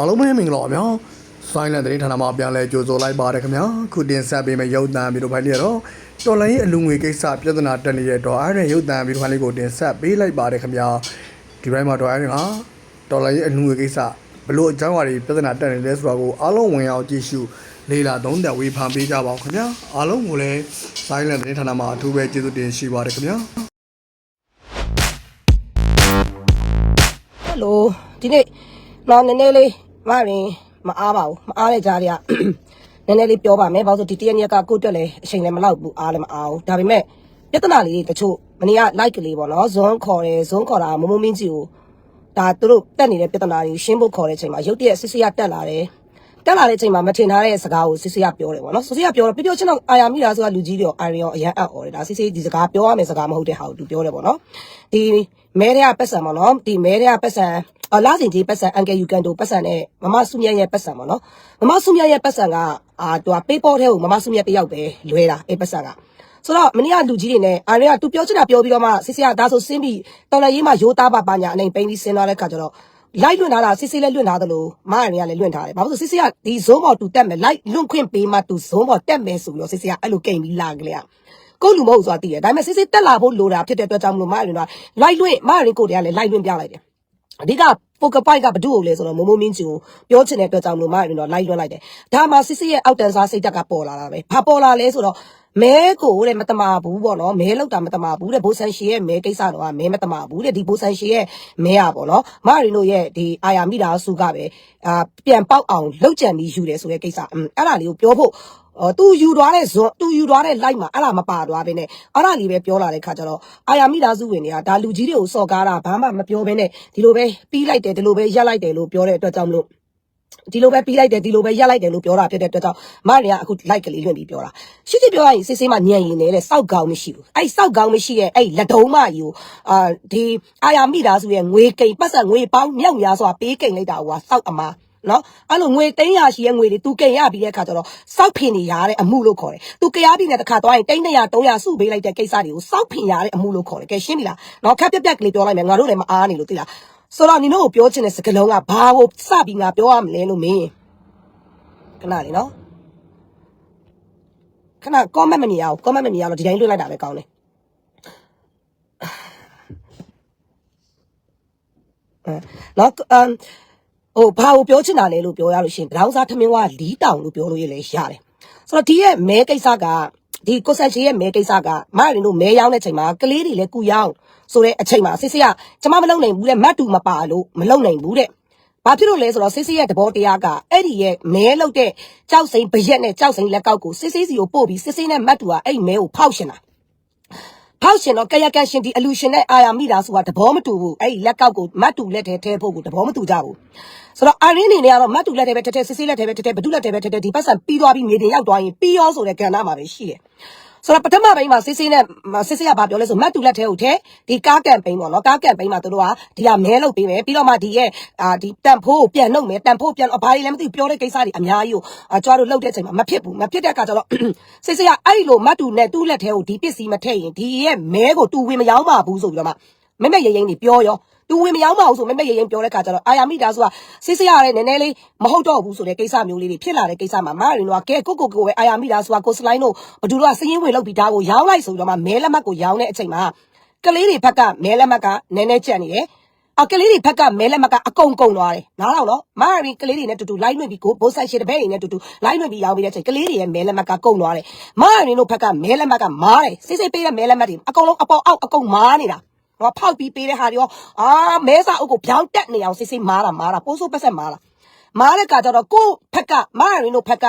အားလုံးပဲမင်္ဂလာပါဗျာဆိုင်းလန်သတင်းဌာနမှာပြန်လဲကြိုဆိုလိုက်ပါတယ်ခင်ဗျာခုတင်ဆက်ပေးမယ့်ရုပ်သံဗီဒီယိုဖိုင်လေးကတော့တော်လိုင်းရဲ့အလူငွေကိစ္စပြဿနာတက်နေတဲ့တော့အဲ့ဒီရုပ်သံဗီဒီယိုဖိုင်လေးကိုတင်ဆက်ပေးလိုက်ပါတယ်ခင်ဗျာဒီဘက်မှာတော့အဲ့ဒီကတော်လိုင်းရဲ့အလူငွေကိစ္စဘလို့အကြောင်းအရာတွေပြဿနာတက်နေလဲဆိုတာကိုအားလုံးဝင်အောင်ကြည့်ရှုလေ့လာသုံးသပ်ဝေဖန်ပေးကြပါဦးခင်ဗျာအားလုံးကိုလည်းဆိုင်းလန်သတင်းဌာနမှာအထူးပဲကျေးဇူးတင်ရှိပါတယ်ခင်ဗျာဟယ်လိုဒီနေ့တော့နည်းနည်းလေး မရင်မအားပါဘူးမအားတဲ့ကြားတွေကနည်းနည်းလေးပြောပါမယ်ဘာလို့ဆိုဒီတရက်ညက်ကကိုယ့်အတွက်လည်းအချိန်လည်းမလောက်ဘူးအားလည်းမအားဘူးဒါပေမဲ့ပြဿနာလေးတွေတချို့မနေ့က like ကလေးပေါ့နော်ဇွန်းခေါ်တယ်ဇွန်းခေါ်တာမမမင်းကြီးကိုဒါသူတို့တက်နေတဲ့ပြဿနာတွေရှင်းဖို့ခေါ်တဲ့အချိန်မှာရုတ်တရက်စစ်စစ်ရတက်လာတယ် တက်လာတဲ့အချိန်မှာမထင်ထားတဲ့စကားကိုစစ်စစ်ရပြောတယ်ပေါ့နော်စစ်စစ်ရပြောတော့ပြပြချင်းတော့အာယာမိတာဆိုတာလူကြီးတွေရောအာရီရောအရန်အပ်အော်တယ်ဒါစစ်စစ်ဒီစကားပြောရမယ့်စကားမဟုတ်တဲ့ဟာကိုသူပြောတယ်ပေါ့နော်ဒီမဲတဲ့ကပတ်စံပေါ့နော်ဒီမဲတဲ့ကပတ်စံအလားစင်ကြီးပတ်စံအန်ကယ်ယူကန်တိုပတ်စံနဲ့မမဆုမြတ်ရဲ့ပတ်စံပေါ့နော်မမဆုမြတ်ရဲ့ပတ်စံကအာသူကပေးပေါ်တဲ့ကိုမမဆုမြတ်တယောက်ပဲလွဲတာအဲ့ပတ်စံကဆိုတော့မနေ့ကလူကြီးတွေနဲ့အာရီကသူပြောချင်တာပြောပြီးတော့မှစစ်စစ်ကဒါဆိုစင်းပြီးတော်လည်းရေးမှရိုးသားပါပါညာအနေပိန်းပြီးဆင်းသွားတဲ့ခါကျတော့ လိုက်လွင့်ထားတာစစ်စစ်လည်းလွင့်ထားသလိုမရနေကလည်းလွင့်ထားတယ်ဘာလို့လဲစစ်စစ်ကဒီဇုံးပေါ်တူတက်မယ်လိုက်လွင့်ခွင့်ပေးမှတူဇုံးပေါ်တက်မယ်ဆိုပြီးတော့စစ်စစ်ကအဲ့လိုကိန်ပြီးလာကြလေကိုလူမဟုတ်ဆိုတာသိတယ်ဒါပေမဲ့စစ်စစ်တက်လာဖို့လိုတာဖြစ်တဲ့အတွက်ကြောင့်မလို့မရနေတော့လိုက်လွင့်မရနေကိုတည်းကလည်းလိုက်လွင့်ပြလိုက်တယ်အဓိက poker point ကဘဒုကိုလဲဆိုတော့မမိုးမင်းချီကိုပြောချင်တဲ့အတွက်ကြောင့်မလို့မရနေတော့လိုက်လွင့်လိုက်တယ်ဒါမှစစ်စစ်ရဲ့အောက်တန်စားစိတ်တက်ကပေါ်လာတာပဲဘာပေါ်လာလဲဆိုတော့ မဲကိုတဲ့မတမာဘူးပေါ့နော်မဲလောက်တာမတမာဘူးတဲ့ဘိုးဆန်ရှီရဲ့မဲကိစ္စတော့မဲမတမာဘူးတဲ့ဒီဘိုးဆန်ရှီရဲ့မဲอ่ะပေါ့နော်မရီနိုရဲ့ဒီအာယာမိတာစုကပဲအာပြန်ပေါက်အောင်လောက်ကြံပြီးယူတယ်ဆိုတဲ့ကိစ္စအင်းအဲ့ဒါလေးကိုပြောဖို့အော်သူယူသွားတဲ့ဇွန်သူယူသွားတဲ့ light မှာအဲ့ဒါမပါသွားဘဲနဲ့အဲ့ဒါလေးပဲပြောလာတဲ့ခါကျတော့အာယာမိသားစုဝင်တွေကဒါလူကြီးတွေကိုစော်ကားတာဘာမှမပြောဘဲနဲ့ဒီလိုပဲပြီးလိုက်တယ်ဒီလိုပဲရက်လိုက်တယ်လို့ပြောတဲ့အတွက်ကြောင့်မလို့ ဒီလိုပဲပြီးလိုက်တယ်ဒီလိုပဲရက်လိုက်တယ်လို့ပြောတာဖြစ်တဲ့အတွက်ကြောင့်မရကအခု like ကလေးလွင့်ပြီးပြောတာရှိရှိပြောရရင်စစ်စစ်မှညံရင်နေတဲ့စောက်ကောင်းမရှိဘူးအဲ့စောက်ကောင်းမရှိရဲ့အဲ့လက်တုံးမကြီးကိုအာဒီအာယာမိသားစုရဲ့ငွေကိန်ပတ်ဆက်ငွေပေါင်းမြောက်များစွာပေးကိန်လိုက်တာဟိုကစောက်အမားနော်အဲ့လိုငွေ300ရှိရဲ့ငွေတွေသူကိန်ရပြီးတဲ့အခါကျတော့စောက်ဖင်နေရတဲ့အမှုလို့ခေါ်တယ်သူကြရပြီးတဲ့တစ်ခါသွားရင်300 300စုပေးလိုက်တဲ့ကိစ္စတွေကိုစောက်ဖင်ရတဲ့အမှုလို့ခေါ်တယ်ကဲရှင်းပြီလားနော်ခက်ပြက်ပြက်ကလေးပြောလိုက်မယ်ငါတို့လည်းမအားနေလို့သိလား ဆိုတော့နင်တို့ကိုပြောချင်တဲ့စကားလုံးကဘာကိုစပြီးငါပြောရမလဲလို့မင်းခဏလေးနော်ခဏ comment မမြင်အောင် comment မမြင်အောင်တော့ဒီတိုင်းလွှတ်လိုက်တာပဲကောင်းတယ်အဲနော်အမ်ဟိုဘာကိုပြောချင်တာလဲလို့ပြောရလို့ရှရင်တောင်းစားထမင်းဝါလီတောင်လို့ပြောလို့ရလေရတယ်ဆိုတော့ဒီရဲ့မဲကိစ္စကဒီကိုဆက်ရှိရဲ့မဲကိစ္စကမရရင်တို့မဲရောင်းတဲ့ချိန်မှာကလေးတွေလည်းကုရောင်း ဆိုတဲ့အချိန်မှာစစ်စစ်ကကျမမလုံနိုင်ဘူးတဲ့မတ်တူမပါလို့မလုံနိုင်ဘူးတဲ့ဘာဖြစ်လို့လဲဆိုတော့စစ်စစ်ရဲ့သဘောတရားကအဲ့ဒီရဲ့မဲလောက်တဲ့ကြောက်စိန်ဘရက်နဲ့ကြောက်စိန်လက်ကောက်ကိုစစ်စစ်စီကိုပို့ပြီးစစ်စစ်နဲ့မတ်တူကအဲ့မဲကိုဖောက်ရှင်တာဖောက်ရှင်တော့ကရကန်ရှင်ဒီအလူရှင်နဲ့အာယာမိတာဆိုတာသဘောမတူဘူးအဲ့ဒီလက်ကောက်ကိုမတ်တူလက်ထဲထဲဖို့ကိုသဘောမတူကြဘူးဆိုတော့အာရင်းနေနေကတော့မတ်တူလက်ထဲပဲထဲထဲစစ်စစ်လက်ထဲပဲထဲထဲဘဒုလက်ထဲပဲထဲထဲဒီပတ်စံပြီးသွားပြီးမြေတင်ရောက်သွားရင်ပြီးရောဆိုတဲ့ကဏ္ဍမှာပဲရှိတယ် ဆိုတော့ပထမပိုင်းမှာစစ်စစ်နဲ့စစ်စစ်ကဘာပြောလဲဆိုမတ်တူလက်ထဲကိုထဲဒီကားကမ်ပိန်းပေါ့နော်ကားကမ်ပိန်းမှာတို့ကဒီကမဲလုပ်ပေးမယ်ပြီးတော့မှဒီရဲ့အာဒီတန်ဖိုးကိုပြန်နှုတ်မယ်တန်ဖိုးပြန်ဘာတွေလဲမသိဘူးပြောတဲ့ကိစ္စတွေအများကြီးကိုအာကြွားတို့လှုပ်တဲ့အချိန်မှာမဖြစ်ဘူးမဖြစ်တဲ့အခါကျတော့စစ်စစ်ကအဲ့ဒီလိုမတ်တူနဲ့တူးလက်ထဲကိုဒီပစ္စည်းမထည့်ရင်ဒီရဲ့မဲကိုတူဝင်မရောက်ပါဘူးဆိုပြီးတော့မှမက်မက်ရိမ့်ရိမ့်နေပြောရော သူဝင်မရောက်ပါဘူးဆိုမက်မက်ရိမ့်ရိမ့်ပြောတဲ့ခါကျတော့အာယာမိတာဆိုတာစစ်စစ်ရတဲ့နည်းနည်းလေးမဟုတ်တော့ဘူးဆိုတဲ့ကိစ္စမျိုးလေးတွေဖြစ်လာတဲ့ကိစ္စမှာမရရင်တော့ကဲကိုကိုကိုပဲအာယာမိတာဆိုတာကိုစလိုင်းတို့ဘဒူတို့ကစည်ရင်ဝင်လောက်ပြီးဒါကိုရောင်းလိုက်ဆိုပြီးတော့မှမဲလက်မှတ်ကိုရောင်းတဲ့အချိန်မှာကလေးတွေဘက်ကမဲလက်မှတ်ကနည်းနည်းကျန်နေတယ်အကလေးတွေဘက်ကမဲလက်မှတ်ကအကုန်ကုန်သွားတယ်နားတော့နော်မရရင်ကလေးတွေနဲ့တူတူလိုက်လွင့်ပြီးကိုဘိုးဆိုင်ရှိတဲ့ဘက်တွေနဲ့တူတူလိုက်လွင့်ပြီးရောင်းပြီးတဲ့အချိန်ကလေးတွေရဲ့မဲလက်မှတ်ကကုန်သွားတယ်မရရင်တို့ဘက်ကမဲလက်မှတ်ကမားတယ်စစ်စစ်ပေးတဲ့မဲလက်မှတ်တွေအကုန်လုံးအပေါ်အောက်အကုန်မားနေတာ တော့ဖောက်ပြီးပေးတဲ့ဟာတွေရောအာမဲစာအုပ်ကိုပြောင်းတက်နေအောင်စစ်စစ်မားတာမားတာပိုးဆိုးပတ်ဆက်မားတာမားတဲ့ကကြတော့ကိုယ့်ဖက်ကမားရင်တို့ဖက်က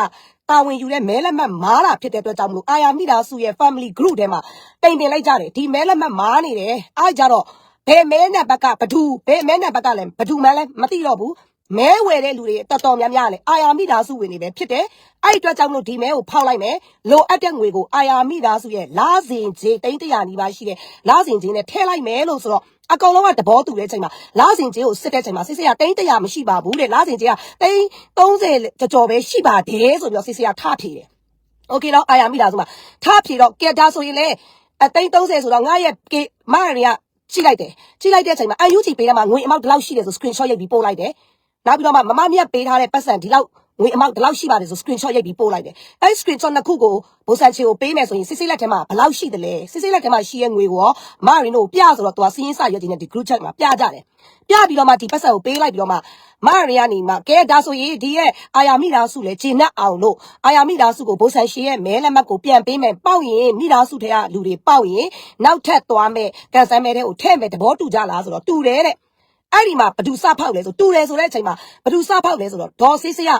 တာဝန်ယူတဲ့မဲလက်မှတ်မားတာဖြစ်တဲ့အတွက်ကြောင့်မလို့အာယာမိသားစုရဲ့ family group ထဲမှာတိမ်တင်လိုက်ကြတယ်ဒီမဲလက်မှတ်မားနေတယ်အားကြတော့ဘယ်မဲနဲ့ဘက်ကဘဒူဘယ်မဲနဲ့ဘက်ကလည်းဘဒူမှန်းလည်းမသိတော့ဘူး မဲဝယ်တဲ့လူတွေတော်တော်များများလည်းအာယာမိသားစုဝင်တွေပဲဖြစ်တယ်။အဲ့အတွက်ကြောင့်လို့ဒီမဲကိုဖောက်လိုက်မယ်။လိုအပ်တဲ့ငွေကိုအာယာမိသားစုရဲ့လာစဉ်ချင်းတိမ့်တရာနီးပါးရှိတဲ့လာစဉ်ချင်းနဲ့ထည့်လိုက်မယ်လို့ဆိုတော့အကောင်လုံးကတဘောတူတဲ့ချိန်မှာလာစဉ်ချင်းကိုစစ်တဲ့ချိန်မှာစစ်စရာတိမ့်တရာမရှိပါဘူးတဲ့။လာစဉ်ချင်းကတိမ့်30ကြော်ပဲရှိပါတယ်ဆိုပြီးတော့စစ်စရာထဖြေတယ်။ Okay တော့အာယာမိသားစုမှာထဖြေတော့ကဲဒါဆိုရင်လေအသိန်း30ဆိုတော့ငါရဲ့ကေမရရီကကြည့်လိုက်တယ်ကြည့်လိုက်တဲ့အချိန်မှာအန်ယူဂျီပေးတဲ့မှာငွေအမောက်ဒီလောက်ရှိတယ်ဆို screenshot ရိုက်ပြီးပို့လိုက်တယ် နောက်ပြီးတော့မှမမမြတ်ပေးထားတဲ့ပတ်စံဒီလောက်ငွေအမောက်ဒီလောက်ရှိပါတယ်ဆို screenshot ရိုက်ပြီးပို့လိုက်တယ်။အဲဒီ screenshot နှစ်ခုကိုဘိုဆန်ချီကိုပေးမယ်ဆိုရင်စစ်စစ်လက်ထဲမှာဘယ်လောက်ရှိသလဲစစ်စစ်လက်ထဲမှာရှိရဲ့ငွေကိုရောမရင်တို့ပြဆိုတော့သူကစီးရင်စရွက်တင်တဲ့ဒီ group chat မှာပြကြတယ်။ပြပြီးတော့မှဒီပတ်စံကိုပေးလိုက်ပြီးတော့မှမရင်ကနေမှကဲဒါဆိုရင်ဒီရဲ့အာယာမိသားစုလဲဂျင်းနဲ့အောင်လို့အာယာမိသားစုကိုဘိုဆန်ရှီရဲ့မဲလက်မှတ်ကိုပြန်ပေးမယ်ပေါက်ရင်မိသားစုထဲကလူတွေပေါက်ရင်နောက်ထပ်သွားမယ်ကန်ဆယ်မဲတဲ့ကိုထည့်မယ်သဘောတူကြလားဆိုတော့တူတယ်တဲ့ အဲ့ဒီမှာဘသူစဖောက်လဲဆိုတူတယ်ဆိုတဲ့အချိန်မှာဘသူစဖောက်လဲဆိုတော့ဒေါ်ဆေးဆေးရ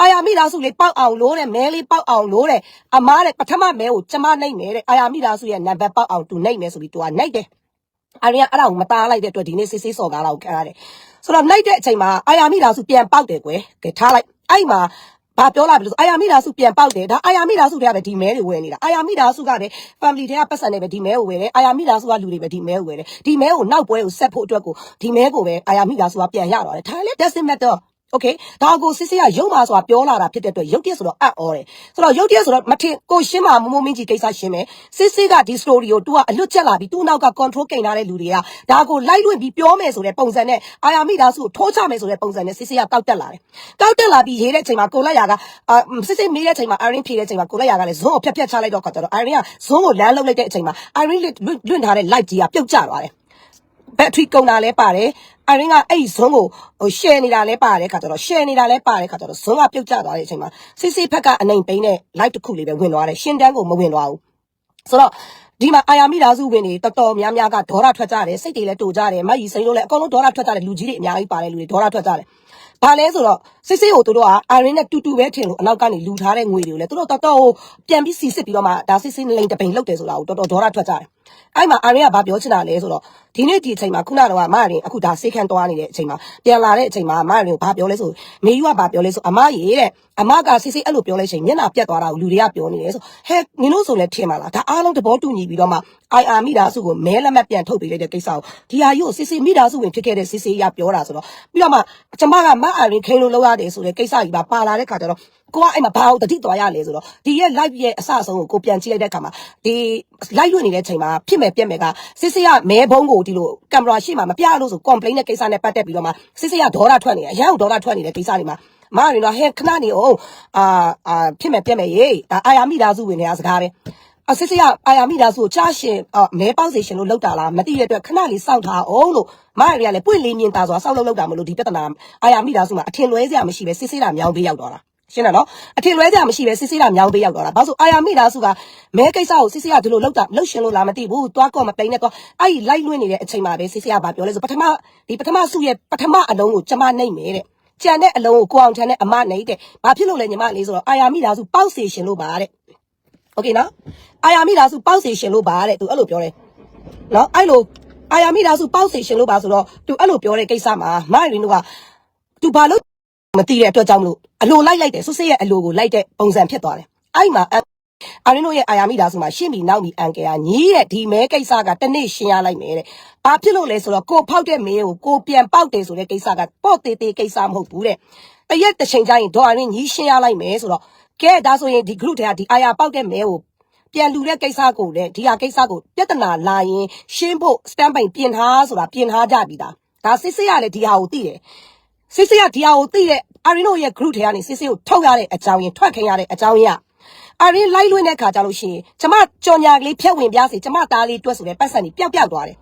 အာယာမိသားစုလေးပေါက်အောင်လို့တဲ့မဲလေးပေါက်အောင်လို့တဲ့အမားတဲ့ပထမမဲကိုကျမနှိမ့်မယ်တဲ့အာယာမိသားစုရဲ့နံပါတ်ပေါက်အောင်တူနှိမ့်မယ်ဆိုပြီးတူကနှိမ့်တယ်အာရီကအဲ့ဒါကိုမတားလိုက်တဲ့အတွက်ဒီနေ့ဆေးဆေးစော်ကားလာကိုခန့်ရတယ်ဆိုတော့နှိမ့်တဲ့အချိန်မှာအာယာမိသားစုပြန်ပေါက်တယ်ကွယ်ကဲထားလိုက်အဲ့ဒီမှာ ဘာပြောလာပြီလို့ဆိုအာယာမိသားစုပြန်ပေါက်တယ်ဒါအာယာမိသားစုတွေကပဲဒီမဲတွေဝယ်နေတာအာယာမိသားစုကလည်း family တွေကပတ်စံနေပဲဒီမဲကိုဝယ်တယ်အာယာမိသားစုကလူတွေပဲဒီမဲကိုဝယ်တယ်ဒီမဲကိုနောက်ပွဲကိုဆက်ဖို့အတွက်ကိုဒီမဲကိုပဲအာယာမိသားစုကပြန်ရတော့တယ်ဒါလည်း doesn't matter okay ဒါကိုစစ်စစ်ကရုံမာဆိုတာပြောလာတာဖြစ်တဲ့အတွက်ရုပ်တရက်ဆိုတော့အံ့ဩတယ်ဆိုတော့ရုပ်တရက်ဆိုတော့မထင်ကိုရှင်းမှာမမိုးမင်းကြီးကိစ္စရှင်းမယ်စစ်စစ်ကဒီ story ကို तू ကအလွတ်ချက်လာပြီး तू နောက်က control ကိန်းထားတဲ့လူတွေကဒါကိုလိုက်လွင့်ပြီးပြောမယ်ဆိုတဲ့ပုံစံနဲ့အာယာမိသားစုကိုထိုးချမယ်ဆိုတဲ့ပုံစံနဲ့စစ်စစ်ကတောက်တက်လာတယ်တောက်တက်လာပြီးရေးတဲ့အချိန်မှာကိုလက်ရာကအာစစ်စစ်မေးတဲ့အချိန်မှာ Irene ဖြေတဲ့အချိန်မှာကိုလက်ရာကလည်းဇွန်းကိုဖြတ်ဖြတ်ချလိုက်တော့ခါကျတော့ Irene ကဇွန်းကိုလမ်းလုတ်လိုက်တဲ့အချိန်မှာ Irene လွင့်ထားတဲ့ light ကြီးကပြုတ်ကျသွားတယ် ဘက်ထရီကုန်တာလည်းပါတယ်အရင်ကအဲ့ဒီဇွန်းကိုဟို share နေတာလည်းပါတယ်ခါကျတော့ share နေတာလည်းပါတယ်ခါကျတော့ဇွန်းကပြုတ်ကျသွားတဲ့အချိန်မှာစစ်စစ်ဖက်ကအနိုင်ပိန်းနဲ့ live တစ်ခုလေးပဲဝင်သွားတယ်ရှင်းတန်းကိုမဝင်သွားဘူးဆိုတော့ဒီမှာအာယာမိသားစုဝင်တွေတော်တော်များများကဒေါရထွက်ကြတယ်စိတ်တွေလည်းတူကြတယ်မတ်ကြီးစိန်တို့လည်းအကုန်လုံးဒေါရထွက်ကြတယ်လူကြီးတွေအများကြီးပါတယ်လူတွေဒေါရထွက်ကြတယ်ဘာလဲဆိုတော့စစ်စစ်ကိုတို့ကအာရင်းနဲ့တူတူပဲထင်လို့အနောက်ကနေလူထားတဲ့ငွေတွေကိုလည်းတို့တော်တော်ဟိုပြန်ပြီးစီစစ်ပြီးတော့မှဒါစစ်စစ်လိန်တပိန်လောက်တယ်ဆိုတာကိုတော်တော်ဒေါရထွက်ကြတယ် အဲ့မှာအာရင်းကဘာပြောချင်တာလဲဆိုတော့ဒီနေ့ဒီအချိန်မှာခုနကတော့မရင်အခုဒါစေခန့်သွားနေတဲ့အချိန်မှာပြန်လာတဲ့အချိန်မှာမရင်ကိုဘာပြောလဲဆိုမေယူကဘာပြောလဲဆိုအမရေတဲ့အမကစစ်စစ်အဲ့လိုပြောလဲချိန်မျက်နှာပြတ်သွားတာကိုလူတွေကပြောနေတယ်ဆိုဟဲနင်တို့ဆိုလဲထင်ပါလားဒါအားလုံးသဘောတူညီပြီးတော့မှ IR မိသားစုကိုမဲလက်မှတ်ပြန်ထုတ်ပေးလိုက်တဲ့ကိစ္စကိုဒီဟာကြီးကိုစစ်စစ်မိသားစုဝင်ဖြစ်ခဲ့တဲ့စစ်စစ်ရပြောတာဆိုတော့ပြီးတော့မှကျမကမအရင်ခိန်လို့လောက်ရတယ်ဆိုတဲ့ကိစ္စကြီးပါပါလာတဲ့ခါကျတော့ကိုကအဲ့မှာဘာလို့တတိသွားရလဲဆိုတော့ဒီရဲ့ live ရဲ့အစအဆုံးကိုကိုပြန်ကြည့်လိုက်တဲ့အခါမှာဒီ live လွှင့်နေတဲ့အချိန်မှာဖြစ်မဲ့ပြက်မဲ့ကစစ်စစ်ရမဲဘုံကိုဒီလိုကင်မရာရှေ့မှာမပြလို့ဆို complain တဲ့ကိစ္စနဲ့ပတ်သက်ပြီးတော့မှစစ်စစ်ရဒေါ်လာထွက်နေတယ်အရန်ကိုဒေါ်လာထွက်နေတဲ့ကိစ္စတွေမှာမရင်တော့ဟဲခဏနေအောင်အာအာဖြစ်မဲ့ပြက်မဲ့ရေးဒါအာယာမိသားစုဝင်တွေကစကားပဲအစစ်စစ်ကအာယာမိသားစုကိုချရှင်အော်မဲပေါက်စေရှင်လို့လောက်တာလားမသိတဲ့အတွက်ခဏလေးစောင့်ထားအောင်လို့မရရီကလည်းပွင့်လေးမြင်တာဆိုတာစောင့်လို့လောက်တာမလို့ဒီပြဿနာအာယာမိသားစုမှာအထင်လွဲစရာမရှိပဲစစ်စစ်တာမြောင်းပေးရောက်သွားတာ ရှင်းတယ်နော်အထင်လွဲစရာမရှိပဲစစ်စစ်တာမြောင်းပေးရောက်သွားတာဘာလို့အာယာမိသားစုကမဲကိစ္စကိုစစ်စစ်ကဒီလိုလောက်တာလောက်ရှင်လို့လားမသိဘူးသွားကော့မပိန်နဲ့တော့အဲ့ဒီလိုက်လွင့်နေတဲ့အချိန်မှာပဲစစ်စစ်ကဘာပြောလဲဆိုပထမဒီပထမစုရဲ့ပထမအလုံးကိုကျမနှိမ့်မယ်တဲ့ကြံတဲ့အလုံးကိုကိုအောင်ထန်တဲ့အမနှိမ့်တဲ့ဘာဖြစ်လို့လဲညီမလေးဆိုတော့အာယာမိသားစုပေါက်စေရှင်လို့ပါတဲ့ โอเคနော်အာယာမိသားစုပေါက်စေရှင်လို့ပါတဲ့သူအဲ့လိုပြောတယ်နော်အဲ့လိုအာယာမိသားစုပေါက်စေရှင်လို့ပါဆိုတော့သူအဲ့လိုပြောတဲ့ကိစ္စမှာမိုင်ရင်တို့ကသူဘာလို့ မသိတဲ့အတွက်ကြောင့်မလို့အလိုလိုက်လိုက်တယ်ဆုစေးရဲ့အလိုကိုလိုက်တဲ့ပုံစံဖြစ်သွားတယ်အဲ့မှာအာရင်းတို့ရဲ့အာယာမိသားစုမှာရှင်းပြီးနောက်ပြီးအန်ကယ်ကညီးတဲ့ဒီမဲကိစ္စကတနေ့ရှင်းရလိုက်မယ်တဲ့ဘာဖြစ်လို့လဲဆိုတော့ကိုဖောက်တဲ့မဲကိုကိုပြန်ပေါက်တယ်ဆိုတဲ့ကိစ္စကပေါ့တေးသေးကိစ္စမဟုတ်ဘူးတဲ့တရက်တစ်ချိန်ကျရင်ဒေါ်အရင်းညီးရှင်းရလိုက်မယ်ဆိုတော့ကဲဒါဆိုရင်ဒီ group တွေကဒီအာယာပေါက်တဲ့မဲကိုပြန်လူတဲ့ကိစ္စကိုလည်းဒီဟာကိစ္စကိုပြဿနာလာရင်ရှင်းဖို့ stand by ပြင်ထားဆိုတာပြင်ထားကြပြီသားဒါစစ်စစ်ရလည်းဒီဟာကိုသိတယ် စစ်စစ်ရဒီဟာကိုသိတဲ့အာရင်းတို့ရဲ့ group တွေကနေစစ်စစ်ကိုထုတ်ရတဲ့အကြောင်းရင်းထွက်ခင်ရတဲ့အကြောင်းရင်းအာရင်းလိုက်လွင့်တဲ့ခါကြလို့ရှိရင်ကျမကြော်ညာကလေးဖြတ်ဝင်ပြားစီကျမသားလေးတွက်ဆိုတဲ့ပတ်စံကြီးပျောက်ပျောက်သွားတယ်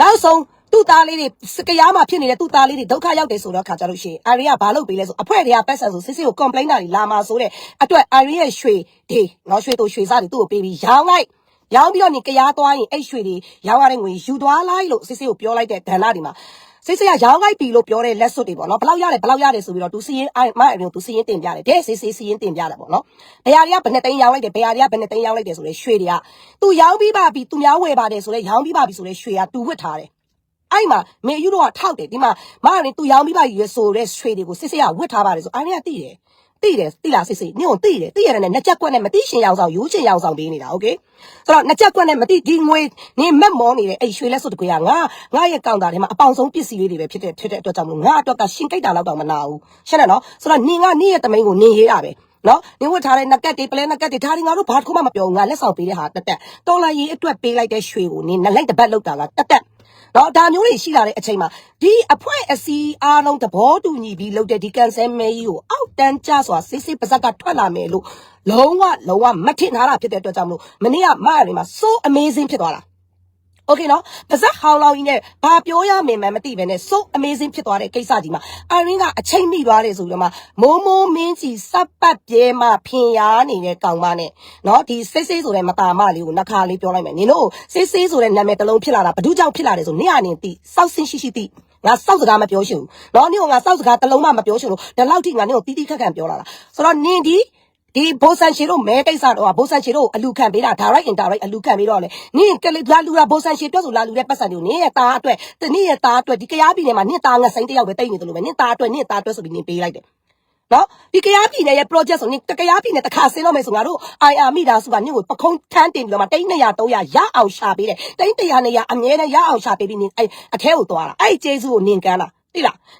နောက်ဆုံးသူ့သားလေးတွေစကရားမှာဖြစ်နေတဲ့သူ့သားလေးတွေဒုက္ခရောက်တယ်ဆိုတော့ခါကြလို့ရှိရင်အာရီကဘာလုပ်ပေးလဲဆိုအဖွဲ့တွေကပတ်စံဆိုစစ်စစ်ကို complain တာတွေလာမှာဆိုတဲ့အတွက်အာရီရဲ့ရွှေဒီနော်ရွှေတို့ရွှေစားတွေသူ့ကိုပေးပြီးရောင်းလိုက်ရောင်းပြီးတော့နေကြရားသွားရင်အဲ့ရွှေတွေရောင်းရတဲ့ငွေယူသွားလိုက်လို့စစ်စစ်ကိုပြောလိုက်တဲ့ဒဏ္ဍတွေမှာ စစ်စစ်ကရောင်းလိုက်ပြီလို့ပြောတဲ့လက်စွပ်တွေပေါ့နော်ဘယ်လောက်ရတယ်ဘယ်လောက်ရတယ်ဆိုပြီးတော့သူစီရင်အိုင်မအရင်သူစီရင်တင်ပြတယ်တဲ့စစ်စစ်စီရင်တင်ပြတယ်ပေါ့နော်ဘယ်ဟာတွေကဘယ်နှစ်သိန်းရောင်းလိုက်တယ်ဘယ်ဟာတွေကဘယ်နှစ်သိန်းရောင်းလိုက်တယ်ဆိုတဲ့ရွှေတွေကသူရောင်းပြီးပါပြီသူများဝယ်ပါတယ်ဆိုတဲ့ရောင်းပြီးပါပြီဆိုတဲ့ရွှေကသူဝစ်ထားတယ်အဲ့မှာမေယူတော့ထောက်တယ်ဒီမှာမရရင်သူရောင်းပြီးပါရွေဆိုတဲ့ရွှေတွေကိုစစ်စစ်ကဝတ်ထားပါတယ်ဆိုအဲ့ဒါကသိတယ် သိတယ်သိလားစစ်စစ်နင့်ကိုသိတယ်သိရတယ်နဲ့နှစ်ချက်ကွက်နဲ့မသိရှင်ရောင်ဆောင်ယူချင်ရောင်ဆောင်ပေးနေတာโอเคဆိုတော့နှစ်ချက်ကွက်နဲ့မသိဒီငွေနင်မက်မောနေတဲ့အဲ့ရွှေလက်စွပ်တကွေကငါငါရဲ့ကောင်တာထဲမှာအပေါင်ဆုံးပစ္စည်းလေးတွေပဲဖြစ်တဲ့ဖြစ်တဲ့အတွက်ကြောင့်မလို့ငါအတွက်ကရှင်ကိတ်တာတော့တောင်မနာဘူးရှင်းတယ်နော်ဆိုတော့နင်ကနင့်ရဲ့တမိန်ကိုနင်ရေးတာပဲနော်နင်ဝတ်ထားတဲ့နက်ကတ်တွေပလဲနက်ကတ်တွေဒါတွေငါတို့ဘာတစ်ခုမှမပြောဘူးငါလက်ဆောင်ပေးတဲ့ဟာတက်တက်တော်လာရေးအတွက်ပေးလိုက်တဲ့ရွှေကိုနင်နလိုက်တစ်ပတ်လောက်တာကတက်တက် နော်ဒါမျိုးတွေရှိလာတဲ့အချိန်မှာဒီအဖွဲ့အစည်းအားလုံးသဘောတူညီပြီးလုပ်တဲ့ဒီကန်ဆယ်မဲကြီးကိုအောက်တန်းကျစွာစစ်စစ်ပါဇက်ကထွက်လာမယ်လို့လုံးဝလုံးဝမထင်ထားတာဖြစ်တဲ့အတွက်ကြောင့်မလို့မနေ့ကမရနေမှာ so amazing ဖြစ်သွားတာ โอเคเนาะပါဇက်ဟောင်းလောင်းကြီးနဲ့ဘာပြောရမင်မှန်းမသိပဲနဲ့ so amazing ဖြစ်သွားတဲ့ကိစ္စကြီးမှာအရင်းကအချိန်မိသွားတယ်ဆိုပြီးတော့မှမိုးမိုးမင်းကြီးစပ်ပတ်ပြဲမှဖင်ရားနေတဲ့ကောင်မနဲ့เนาะဒီစိတ်စိတ်ဆိုတဲ့မတာမလေးကိုနှခါလေးပြောလိုက်မယ်နင်တို့စိတ်စိတ်ဆိုတဲ့နာမည်တစ်လုံးဖြစ်လာတာဘယ်သူကြောင့်ဖြစ်လာတယ်ဆိုနေရနေသိစောက်စင်းရှိရှိသိငါစောက်စကားမပြောရှင်ဘူးเนาะနင်ကငါစောက်စကားတစ်လုံးမှမပြောရှင်လို့ဒီလောက်ထိငါနင်ကိုတီးတီးခက်ခက်ပြောလာတာဆိုတော့နင်ဒီ ဒီဘိုးဆန်ရှီတို့မဲကိစ္စတော့ဘိုးဆန်ရှီတို့အလူခံပေးတာ direct indirect အလူခံပေးတော့လေနင်ကလေးလာလူတာဘိုးဆန်ရှီပြောဆိုလာလူတဲ့ပတ်စံတွေကိုနင်ရဲ့သားအတွက်တနင်ရဲ့သားအတွက်ဒီကရားပြည်နယ်မှာနင်သားငစိမ့်တယောက်ပဲတိတ်နေတယ်လို့ပဲနင်သားအတွက်နင်သားအတွက်ဆိုပြီးနင်ပေးလိုက်တယ်နော်ဒီကရားပြည်နယ်ရဲ့ project ဆိုနင်ကရားပြည်နယ်တစ်ခါဆင်းလို့မယ်ဆိုငါတို့ IR မိသားစုကနင့်ကိုပခုံးထမ်းတင်ပြီးတော့မှတိန်း200 300ရအောင်ရှာပေးတယ်တိန်း100 200အမြဲတမ်းရအောင်ရှာပေးပြီးနင်အဲအထဲကိုသွားတာအဲ့ကျေးဇူးကိုနင်ကမ်းတာသိလား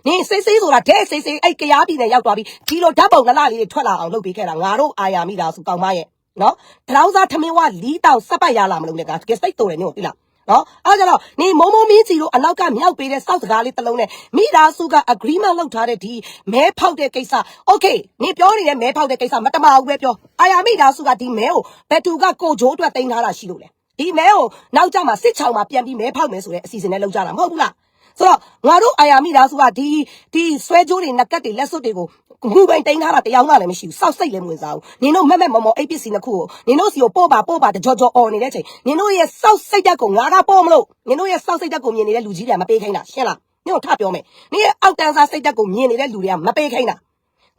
နင်စိတ်စိတ်ဆိုတာတဲ့စိတ်စိတ်အဲ့ကရားပြည်နယ်ရောက်သွားပြီဒီလိုဓာတ်ပုံငလာလေးတွေထွက်လာအောင်လုပ်ပေးခဲ့တာငါတို့အာယာမိသားစုကောင်းမရဲ့နော်တရောင်းစားထမင်းဝလီးတောင်စက်ပတ်ရလာမလို့လေကတကယ်စိတ်တူတယ်ညို့သိလားနော်အားကြတော့နေမုံမုံမင်းစီတို့အနောက်ကမြောက်ပေးတဲ့စောက်စကားလေးတစ်လုံးနဲ့မိသားစုက agreement လုပ်ထားတဲ့ဒီမဲဖောက်တဲ့ကိစ္စ okay နေပြောနေတဲ့မဲဖောက်တဲ့ကိစ္စမတမာဘူးပဲပြောအာယာမိသားစုကဒီမဲကိုဘယ်သူကကိုဂျိုးအတွက်တင်ထားတာရှိလို့လဲဒီမဲကိုနောက်ကြမှာစစ်ချောင်းမှာပြန်ပြီးမဲဖောက်မယ်ဆိုတဲ့အစီအစဉ်နဲ့လုပ်ကြတာမဟုတ်ဘူးလား ဆိုတော့ငါတို့အာယာမိသားစုကဒီဒီဆွဲကြိုးတွေနက်ကတ်တွေလက်စွပ်တွေကိုငူပိုင်တင်ထားတာတရားမှလည်းမရှိဘူးစောက်စိတ်လည်းမဝင်စားဘူးနင်တို့မက်မက်မော်မော်အိပ်ပစ္စည်းနှစ်ခုကိုနင်တို့စီကိုပို့ပါပို့ပါတကြောကြောអော်နေတဲ့ချိန်နင်တို့ရဲ့စောက်စိတ်တက်ကိုငါကပို့မလို့နင်တို့ရဲ့စောက်စိတ်တက်ကိုမြင်နေတဲ့လူကြီးတွေကမပေးခိုင်းတာရှင်းလားနင်တို့ထပြောမယ်နင်ရဲ့အောက်တန်းစားစိတ်တက်ကိုမြင်နေတဲ့လူတွေကမပေးခိုင်းတာ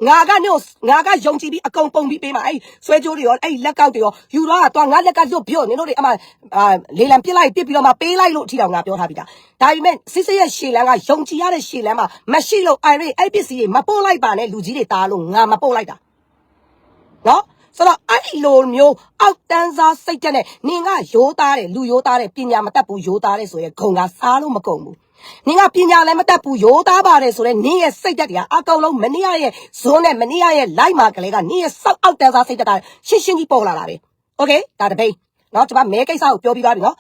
ငါကညို့ငါကယုံကြည်ပြီးအကုန်ပုံပြီးပေးမှာအဲ့ဆွဲကြိုးတွေရောအဲ့လက်ကောက်တွေရောယူတော့ကသွားငါလက်ကလွတ်ပြော့နင်တို့တွေအမအာလေလံပြစ်လိုက်ပြစ်ပြီးတော့မှပေးလိုက်လို့အထီတောင်ငါပြောထားပြီးသားဒါပေမဲ့စစ်စစ်ရဲ့ရှေလန်းကယုံကြည်ရတဲ့ရှေလန်းမှာမရှိလို့အိုင်ရိအဲ့ပစ္စည်းတွေမပို့လိုက်ပါနဲ့လူကြီးတွေတားလို့ငါမပို့လိုက်တာနော်ဆိုတော့အဲ့ဒီလိုမျိုးအောက်တန်းစားစိတ်တက်နဲ့နင်ကရိုးသားတယ်လူရိုးသားတယ်ပညာမတတ်ဘူးရိုးသားတယ်ဆိုရဲဂုံကစားလို့မကုန်ဘူး နင်ကပညာလည်းမတတ်ဘူးရိုးသားပါတယ်ဆိုတော့နင်ရဲ့စိတ်တက်တွေကအကောင်လုံးမနေ့ရဲ့ဇွန်းနဲ့မနေ့ရဲ့လိုက်မာကလေးကနင်ရဲ့စောက်အောက်တန်းစားစိတ်တက်ကရှင်းရှင်းကြီးပေါ်လာတာပဲโอเคဒါတပိတ်နော်ဒီမှာမဲကိစ္စကိုပြောပြီးသွားပြီနော်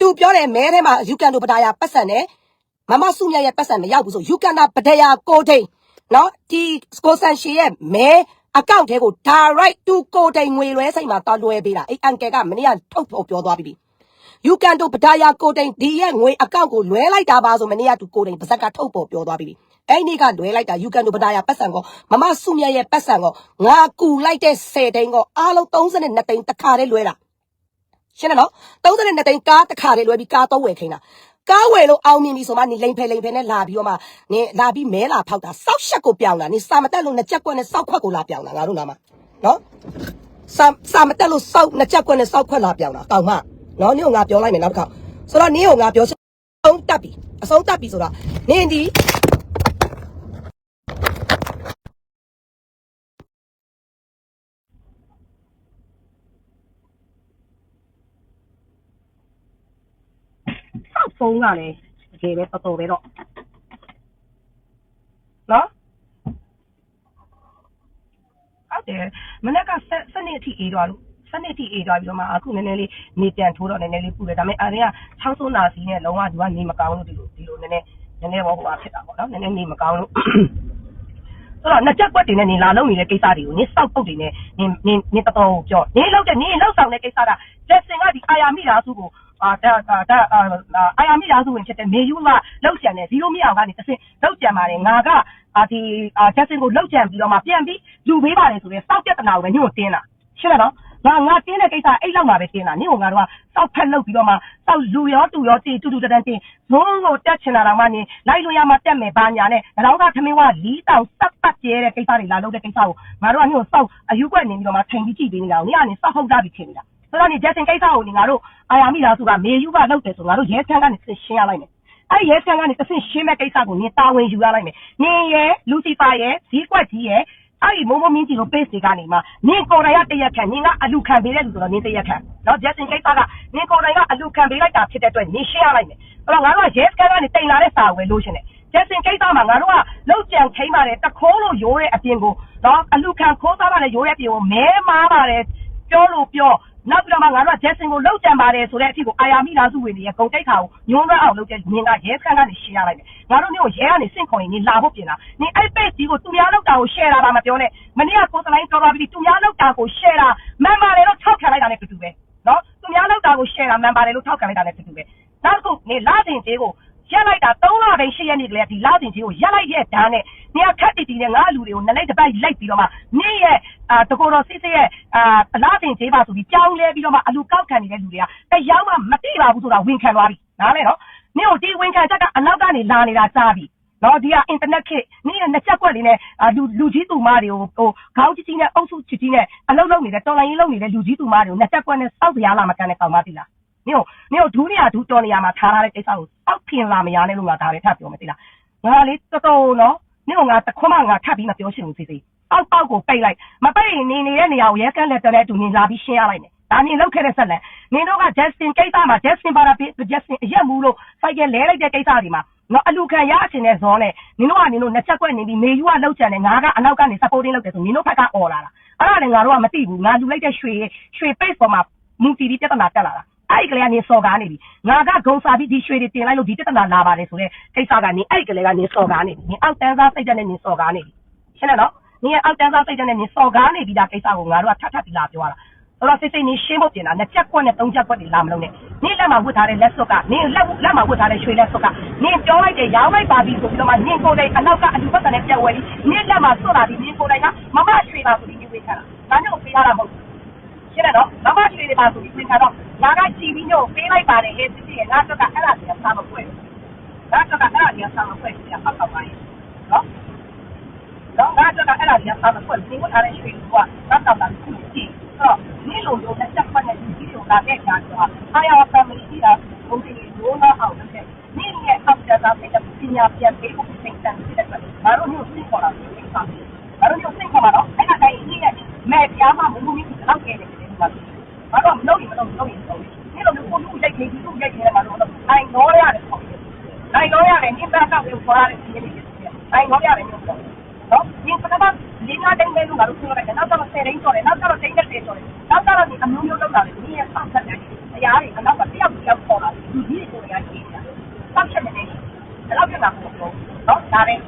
သူပြောတယ်မဲထဲမှာယူကန်တို့ပဒါယာပတ်စံနဲ့မမဆုမြတ်ရဲ့ပတ်စံမရောက်ဘူးဆိုယူကန်နာပဒယာကိုထိန်နော်ဒီကိုဆန်ရှီရဲ့မဲအကောင့်ထဲကို direct to ကိုတိန်ငွေလွဲစိတ်မှာတောလွှဲပေးတာအဲ့အန်ကယ်ကမနေ့ကထုတ်ဖို့ပြောသွားပြီ ယူကန်တို့ပဒါယာကိုတိန်ဒီရဲ့ငွေအကောင့်ကိုလွဲလိုက်တာပါဆိုမနေ့ကသူကိုတိန်ပါဇက်ကထုတ်ဖို့ပြောသွားပြီအဲ့ဒီကလွဲလိုက်တာယူကန်တို့ပဒါယာပတ်စံကောမမဆုမြတ်ရဲ့ပတ်စံကောငါကူလိုက်တဲ့10တိန်ကောအားလုံး32တိန်တစ်ခါတည်းလွဲတာရှင်းတယ်နော်32တိန်ကားတစ်ခါတည်းလွယ်ပြီးကားတော့ဝယ်ခိုင်းတာကားဝယ်လို့အောင်မြင်ပြီဆိုမှနေလိန်ဖဲလိန်ဖဲနဲ့လာပြီးတော့မှနေလာပြီးမဲလာဖောက်တာစောက်ရှက်ကိုပြောင်းတာနေစာမတက်လို့နှစ်ချက်ကွက်နဲ့စောက်ခွက်ကိုလာပြောင်းတာငါတို့နာမှာနော်စာစာမတက်လို့စောက်နှစ်ချက်ကွက်နဲ့စောက်ခွက်လာပြောင်းတာတောင်မ နော်နေကငါပြောလိုက်မယ်နောက်တစ်ခါဆိုတော့နေကငါပြောအဆုံးတက်ပြီအဆုံးတက်ပြီဆိုတော့နေဒီစောက်ဖုံးကလည်းတကယ်ပဲတော်တော်ပဲတော့နော်ဟုတ်တယ်မနေ့ကဆက်စနစ်အထိအေးသွားလို့ စနစ်အထိအေးသွားပြီးတော့မှအခုနည်းနည်းလေးနေပြန်ထိုးတော့နည်းနည်းလေးပူတယ်ဒါပေမဲ့အရင်ကချောင်းဆိုးနာစီနဲ့လုံးဝဒီကနေမကောင်းလို့ဒီလိုဒီလိုနည်းနည်းနည်းနည်းဘောဟိုဟာဖြစ်တာပေါ့နော်နည်းနည်းနေမကောင်းလို့ဆိုတော့နှစ်ချက်ကွက်တွေနဲ့နေလာလုံးနေတဲ့ကိစ္စတွေကိုနင်းစောက်ပုတ်တွေနဲ့နင်းနင်းနင်းတော်တော်ပြောနင်းလောက်တဲ့နင်းလောက်ဆောင်တဲ့ကိစ္စကလက်စင်ကဒီအာယာမိသားစုကိုအာဒါဒါအာယာမိသားစုဝင်ဖြစ်တဲ့မေယူကလောက်ကြံတဲ့ဇီရိုမီအောင်ကနေတစ်စင်လောက်ကြံပါတယ်ငါကအာဒီအာဂျက်စင်ကိုလောက်ကြံပြီးတော့မှပြန်ပြီးလူပေးပါတယ်ဆိုရဲစောက်ပြဿနာကိုပဲညို့တင်းတာရှင်းလားနော် ငါငါတင်းတဲ့ကိစ္စအဲ့လောက်မှပဲတင်းတာနင့်ကငါတို့ကစောက်ဖက်လုပ်ပြီးတော့မှစောက်လူရောတူရောတင်းတူတူတန်းတင်းဇုံးကိုတက်ချင်တာတော့မှနင်းလိုက်လို့ရမှတက်မယ်ဘာညာနဲ့တော့ကထမင်းဝလီးတောင်စက်ပတ်ကျဲတဲ့ကိစ္စတွေလာလုပ်တဲ့ကိစ္စကိုငါတို့ကညို့စောက်အယူကွက်နေပြီးတော့မှချိန်ပြီးကြည့်ပေးနေတာကိုနင်ကနေစောက်ဟုတ်ကြပြီထင်နေတာဆိုတော့နေဂျက်စင်ကိစ္စကိုနေငါတို့အာယာမိသားစုကမေယူကလုပ်တယ်ဆိုငါတို့ရဲချမ်းကနေရှင်းရလိုက်မယ်အဲ့ရဲချမ်းကနေတစ်ဆင့်ရှင်းမဲ့ကိစ္စကိုနင်တာဝန်ယူရလိုက်မယ်နင်ရဲ့လူစီဖာရဲ့ဇီးကွက်ကြီးရဲ့ အဲ့ဒီမိုးမိုးမင်းကြီးကို base တွေကနေမှနင်ကိုယ်တိုင်ကတရက်ခံနင်ကအလူခံပေးတဲ့လူဆိုတော့နင်တရက်ခံနော်ဂျက်စင်ကိစ္စကနင်ကိုယ်တိုင်ကအလူခံပေးလိုက်တာဖြစ်တဲ့အတွက်နင်ရှင်းရလိုက်မယ်အဲ့တော့ငါတို့ကရဲစခန်းကနေတင်လာတဲ့စာကိုပဲလို့ရှင်းတယ်ဂျက်စင်ကိစ္စမှာငါတို့ကလောက်ကြံခိမ့်ပါတယ်တခိုးလို့ရိုးတဲ့အပြင်ကိုနော်အလူခံခိုးသားပါတယ်ရိုးတဲ့အပြင်ကိုမဲမားပါတယ်ပြောလို့ပြော နောက်ပြီးတော့မှငါတို့က Jackson ကိုလောက်ကြံပါတယ်ဆိုတဲ့အဖြစ်ကိုအာယာမိသားစုဝင်တွေရဲ့ဂုံတိတ်ခါကိုညှိုးနှွမ်းအောင်လုပ်တဲ့မြင်ကရဲစခန်းကနေရှင်းရလိုက်တယ်ငါတို့မျိုးရဲကနေစင့်ခေါ်ရင်နေလာဖို့ပြင်တာနေအဲ့ page ကြီးကိုသူများလောက်တာကို share တာပါမပြောနဲ့မနေ့ကကိုစလိုင်းတော်ပါပြီသူများလောက်တာကို share တာမှန်ပါတယ်လို့ထောက်ခံလိုက်တာနဲ့တူတူပဲနော်သူများလောက်တာကို share တာမှန်ပါတယ်လို့ထောက်ခံလိုက်တာနဲ့တူတူပဲနောက်တစ်ခုနေလာတင်သေးကို ရက်လိုက်တာ3လပိုင်း8ရက်နေ့ကလေးကဒီလာတင်ကြီးကိုရက်လိုက်ရဲ့ဓာတ်နဲ့နေရာခက်တီတီနဲ့ငါအလူတွေကိုနလိုက်တစ်ပိုက်လိုက်ပြီးတော့မှနေ့ရဲ့အာတကောတော်စစ်စစ်ရဲ့အာလာတင်ကြီးပါဆိုပြီးကြောင်းလဲပြီးတော့မှအလူကောက်ခံနေတဲ့လူတွေကတရားမှမသိပါဘူးဆိုတာဝန်ခံသွားပြီနားလဲနော်နင့်ကိုဒီဝန်ခံချက်ကအနောက်ကနေလာနေတာကြားပြီနော်ဒီကအင်တာနက်ခေတ်နင့်ရဲ့နှစ်ချက်ကွက်လေးနဲ့အာလူလူကြီးသူမတွေကိုဟိုခေါင်းကြီးကြီးနဲ့အုပ်စုချစ်ကြီးနဲ့အလုံးလုံးနေတဲ့တော်လိုင်းရေးလုံးနေတဲ့လူကြီးသူမတွေကိုနှစ်ချက်ကွက်နဲ့စောက်စရာလာမကန်တဲ့ကောင်မသိလား နင်ကိုနင်ကိုဒူးနေရဒူးတော်နေရမှာထားရတဲ့ကိစ္စကိုအောက်ပြင်လာမရနဲ့လို့ငါဒါလည်းထပ်ပြောမယ်သိလားငါလေတော်တော်နော်နင်ကငါတခွမငါထပ်ပြီးမပြောရှင်ဘူးစီစီအောက်အောက်ကိုပိတ်လိုက်မပိတ်ရင်နေနေတဲ့နေရာကိုရဲကန်းလက်တဲ့တူနေလာပြီးရှင်းရလိုက်မယ်ဒါနင်လောက်ခဲ့တဲ့ဆက်လက်နင်တို့က Justin ကိစ္စမှာ Justin ပါတာ Justin အရက်မူလို့စိုက်ကလဲလိုက်တဲ့ကိစ္စတွေမှာနော်အလူခံရအချင်းတဲ့ဇောနဲ့နင်တို့ကနင်တို့နှစ်ချက်ကွက်နေပြီးမေယူကလောက်ချန်တယ်ငါကအနောက်ကနေ supporting လုပ်တယ်ဆိုနင်တို့ဘက်ကអော်လာတာအဲ့ဒါလည်းငါတို့ကမသိဘူးငါလူလိုက်တဲ့ရွှေရွှေ base ပေါ်မှာမူတီပြီးပြဿနာတက်လာတာ အဲ့ဒီကလေးကနေစော်ကားနေပြီငါကဂုံစာပြီးဒီရွှေတွေတင်လိုက်လို့ဒီပြဿနာလာပါတယ်ဆိုတော့ကိစ္စကနေအဲ့ဒီကလေးကနေစော်ကားနေပြီနင်အောက်တန်းစားစိတ်ဓာတ်နဲ့နင်စော်ကားနေပြီရှင်းတယ်နော်နင်ရဲ့အောက်တန်းစားစိတ်ဓာတ်နဲ့နင်စော်ကားနေပြီဒါကိစ္စကိုငါတို့ကထပ်ထပ်ပြီးလာပြောရတာဆိုတော့စိတ်စိတ်နင်ရှင်းဖို့ပြင်တာနှစ်ချက်ကွက်နဲ့သုံးချက်ကွက်တွေလာမလို့နဲ့နင်လက်မှာဝတ်ထားတဲ့လက်စွပ်ကနင်လက်လက်မှာဝတ်ထားတဲ့ရွှေလက်စွပ်ကနင်ပြောလိုက်တယ်ရောင်းလိုက်ပါပြီဆိုပြီးတော့မှနင်ကိုယ်တိုင်အနောက်ကအလူပတ်တဲ့ပြက်ဝဲပြီးနင်လက်မှာစွတ်လာပြီးနင်ကိုယ်တိုင်ကမမရွှေပါဆိုပြီးဒီဝေခါတာဒါမျိုးကိုပေးရတာမဟုတ်ဘူး ရှင်းတယ်နော်မမရွှေတွေပါဆိုပြီးသင်္ခါတော့ငါကချီပြီးညို့ပေးလိုက်ပါတယ်ဟဲ့စစ်စစ်ရဲ့ငါတော့ကအဲ့ဒါကြီးဆာမဖွယ်ငါတော့ကအဲ့ဒါကြီးဆာမဖွယ်ပြတ်ပောက်ပါရဲ့နော်တော့ငါတော့ကအဲ့ဒါကြီးဆာမဖွယ်ဒီမှာအားရွှေကငါတော့တာခုကြည့်တော့ဒီလိုလိုနဲ့ချက်ပတ်တဲ့ဒီလိုလာတဲ့ကြာတော့အားရပါမယ်ဒီလားဘုံဒီလိုနာအောင်လုပ်တဲ့နင်းရဲ့အောက်ကျတာတဲ့ပညာပြန်ပေးဖို့စိတ်တမ်းတဲ့ဘာလို့မျိုးစိတ်ပေါ်လာလဲစိတ်ပါဘာလို့မျိုးစိတ်ပေါ်လာတော့အဲ့ဒါတိုင်းနင်းရဲ့မဲ့ပြားမှမမှုမီတော့ခဲ့တယ် ဘာလို့မလုပ်ရင်မလုပ်လုပ်ရင်လုပ်ဒီလိုမျိုးကိုလူရိုက်နေဒီလူရိုက်နေတယ်မှာတော့အိုင်တော့ရတယ်ပေါ့အိုင်တော့ရတယ်နိဗ္ဗာန်ကောက်ကိုခေါ်ရတယ်ဒီနေ့အိုင်တော့ရတယ်မျိုးပေါ့နော်ဒီပထမဒီနာတိုင်းပဲလို့ငါတို့ပြောရတယ်နောက်တော့ဆယ်ရင်းဆိုတယ်နောက်တော့တိတ်တက်တယ်ဆိုတယ်နောက်တော့ဒီအမျိုးမျိုးလုပ်တာလေဒီရဲ့ဆောက်ဆက်တယ်အရာတွေအနောက်ကတယောက်တယောက်ခေါ်လာဒီကြီးကိုရရှိတာဆောက်ချက်နေတယ်အဲ့လောက်ပြတာပေါ့နော်ဒါလည်း